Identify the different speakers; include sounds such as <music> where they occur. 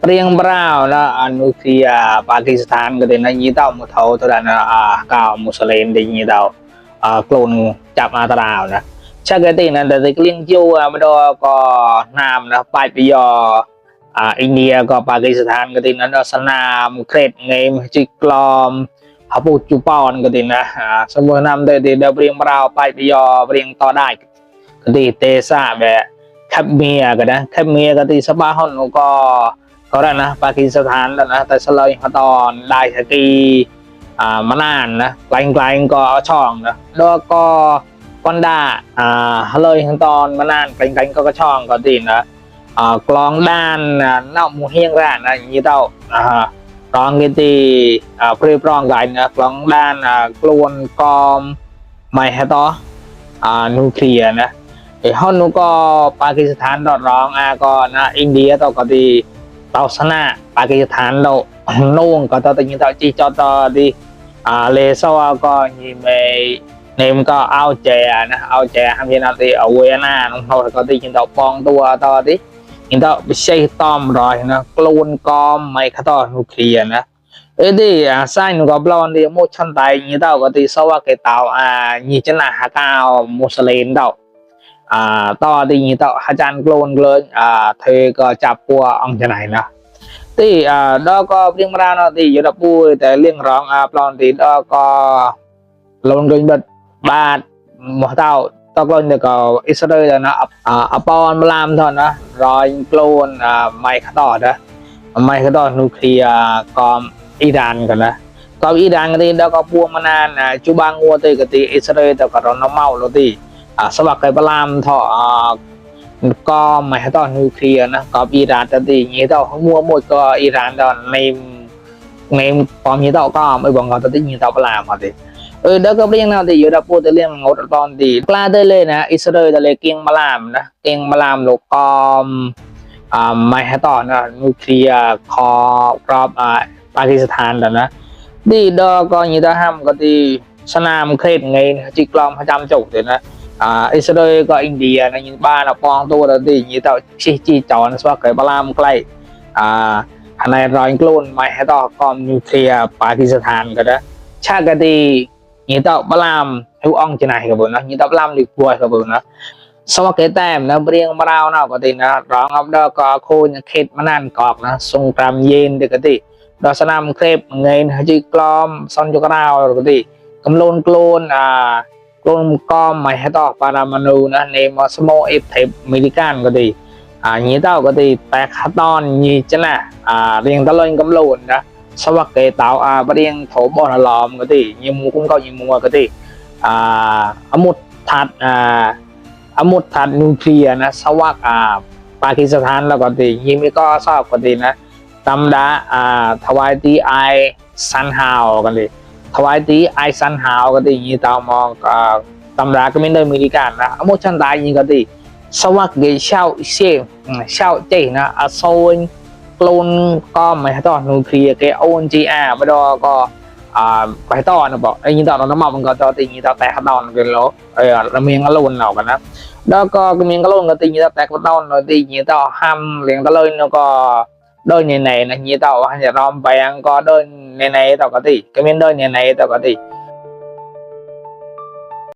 Speaker 1: เปรียงเปล่าวนะอันุทียปากีสถานก็ได้นะยีเต้ามุเทาตระนะอ่ากาวมุสลิมในยีเต้าอ่ากลุ่นจับมาตราวนะชาเกตินั้นแต่ติเลี้ยงจูอะมาดอก็นามนะปลายปียออ่าอินเดียก็ปากีสถานก็ไดนั้นะสนามเครดเงมจิกลอมฮับปูจูปอนก็ได้นะอ่าสมมตินำแต่เดี๋ยวเปรียงบราปลายปียอเปรียงต่อได้ก็ได้เตซ่าแบบแคบเมียก็นะแคบเมียก็ได้สบาฮอนก็ ก็ได้นะปากีสถานแล้วนะแต่สลอยมาตอนได้สกีอ่ามานานนะไกลๆก็ช่องนะแล้วก็กอนดาอ่าเลยตอนมานานไกลๆก็ก็ช่องก็ดีนะอ่ากลองด้านเน่ามูเฮียงแร้านนะอย่างนี้เต้าอ่าร้องกิตีอ่าพรีปร้องไกลนะกลองด้านอ่ากลวนกอมไม่ฮะต่ออ่านิเคลียนะไอ้ห้องนูก็ปากีสถานดอดร้องอาก็นะอินเดียต่อก็ดี tao sana ba cái than đâu <clears throat> nôn có tao tự nhiên tao chỉ cho tao đi. À lê sau có như mày nem có ao chè à, nè ao chè ham gì nào thì ở quê na nó thôi có đi chúng tao con tua tao đi chúng tao bị xây tôm rồi nè clone com, mày khát tao kia à, nè ấy đi à sai nó có blon đi một chân tay như tao có thì sau à, cái tao à như thế là hạ cao một sợi đâu อ่าต่อตีนี้ต่อฮาจันโกลนเกลนอ่าเธอก็จับปัวอังจะไหนนะที่อ่าดอกก็เรียงราเนาะตีอยู่ดับปุ้ยแต่เรียงร้องอ่าปลอนตีดอกก็ลงเกินบัดบาทหมอเต้าตกลงเดี๋ยวก็อิสราเอลนะอ่าอปอนมาลามทอนนะรอยโกลนอ่าไมค์ต่อนะไมค์ต่อนิวเคลียร์กอมอิรานกันนะกอมอีดังกันทีแล้วก็ปัวมานานนะจุบางงัวเตีกันทีอิสราเอลแต่ก็เราเน่าเมาเรตี พอดีเออเด็กก็เรียกนะที่อยู่ดับพูดเรื่องงดตอนที่กล้าได้เลยนะอิสราเอลเลยเก่งบลามนะเก่งบลามลูกก็อ่าไม่ให้ต่อนะนิวเคลียร์คอรอบอ่าปากีสถานแล้วนะดีดอก็ยี่ต่อห้ามก็ที่สนามเครดไงจิกลอมพระจำจุกเดี๋ยวนะ à Israel có India nó những ba là con tôi là gì như tao chi chi chọn sao cái ba lam cái à anh này rồi luôn mày hay tao con nuclear Pakistan cái đó cha cái đi như tao ba lam hữu ông trên này cái bữa nó như tao ba lam được vui cái bữa nó sau cái tem nó riêng ba rau nào có thì nó rõ ông đó có khu những khét mà nan cọt nó xung trăm yen thì cái gì đó sẽ làm khép ngày chỉ clom xong cho cái nào rồi cái gì cầm lôn clone à ខ្លួនក៏មិនហេតុបារាមនូណានេមកស្មោអេថេមីលីកានក៏ទីអាញីតោក៏ទីតែខតន ตัวก็ไม่ให้ต่อปารามานูนะในมอสโมเอฟเทมิลิกันก็ดีอ่านี้เต้าก็ดีแต่ขั้ตอนนี้จะนะอ่าเรียงตะลอยกำลูนนะสวักเกตาอ่าเรียงโถบอลลอมก็ดียิมูคุ้มก็ยิมัวก็ดีอ่าอมุดทัดอ่าอมุดทัดนิวเคลียร์นะสวักอ่าปากีสถานแล้วก็ดียิมีก็ชอบก็ดีนะตำดาอ่าทวายตีไอซันฮาวกันดี ทวายตีไอซันหาวกติยีตามองตำราก็ไม่ได้มีการนะโมชันตายยิงกตีสวักเกเช่าเชียเช่าเจนะอโซนกลนก็ไม่ต้อนูเคลียร์เกโอนจีแอร์ไม่ดอก็อ่าไปต้อนะบอกไอ้ยิงต่อน้ำมันมันก็ต่อตีนี้ต่อแต่ขัดตอนกันแล้วเออเราเมียงก็ลุ่นเรากันนะแล้วก็เมียงก็ลุ่นก็ตีนี้ต่อแต่ขัดตอนเราตีนี้ต่อห้ามเลี้ยงตะเลยแล้วก็ đôi nhà này là như tàu, hay là rom vàng, có đôi nhà này tàu có tỷ. Cái miếng đôi nhà này tàu có tỷ.